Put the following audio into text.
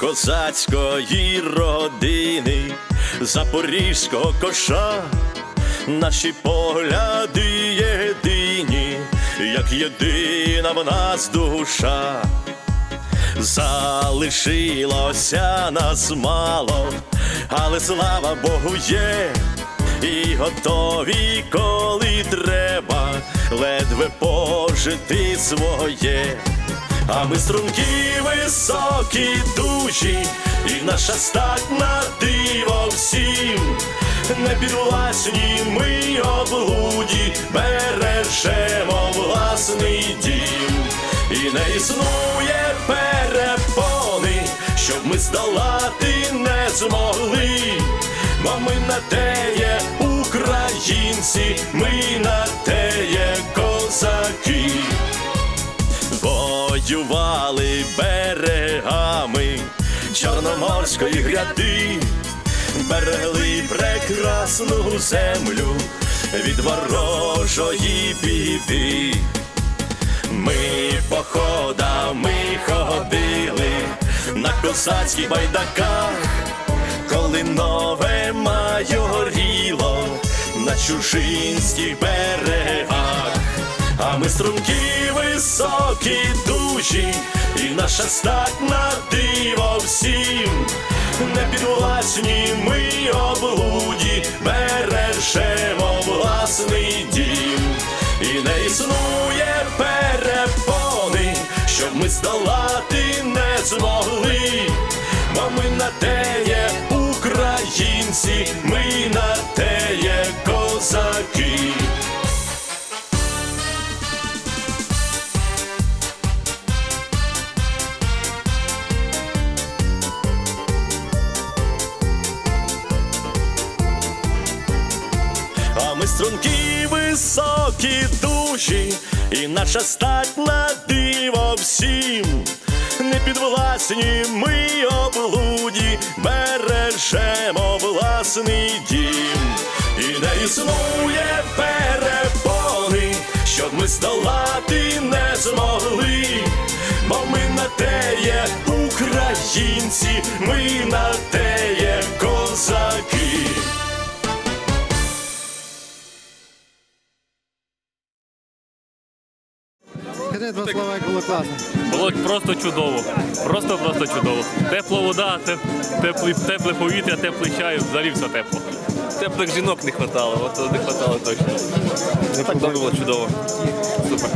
козацької родини, запорізького коша, наші погляди єдині, як єдина в нас душа. Залишилося нас мало, але слава Богу є, і готові, коли треба, ледве пожити своє. А ми струнки високі дужі, і наша стать на диво всім. Не підвласні ми облуді, бережемо власний дім. І не існує перепони, щоб ми здолати не змогли. Бо ми на те є українці, ми на те Чорноморської гряди, берегли прекрасну землю від ворожої біди. Ми походами ходили на козацьких байдаках, коли нове майоріло на чужинських берегах. А ми струнки високі дужі, і наша стать на диво всім. Не підвласні ми облуді, бережемо власний дім. І не існує перепони, щоб ми здолати не змогли. Бо ми на те є українці, ми на те Струнки високі душі, і наша стать на диво всім. Не підвласні ми облуді, бережемо власний дім. І не існує перепони, щоб ми здолати не змогли. Бо ми на те є українці, ми на те є Скажи два слова, як було класно. Було просто чудово. Просто просто чудово. Тепла вода, теп, тепле, тепле повітря, теплий чай, взагалі все тепло. Теплих жінок не вистачало, от не вистачало точно. Не так було чудово. Супер.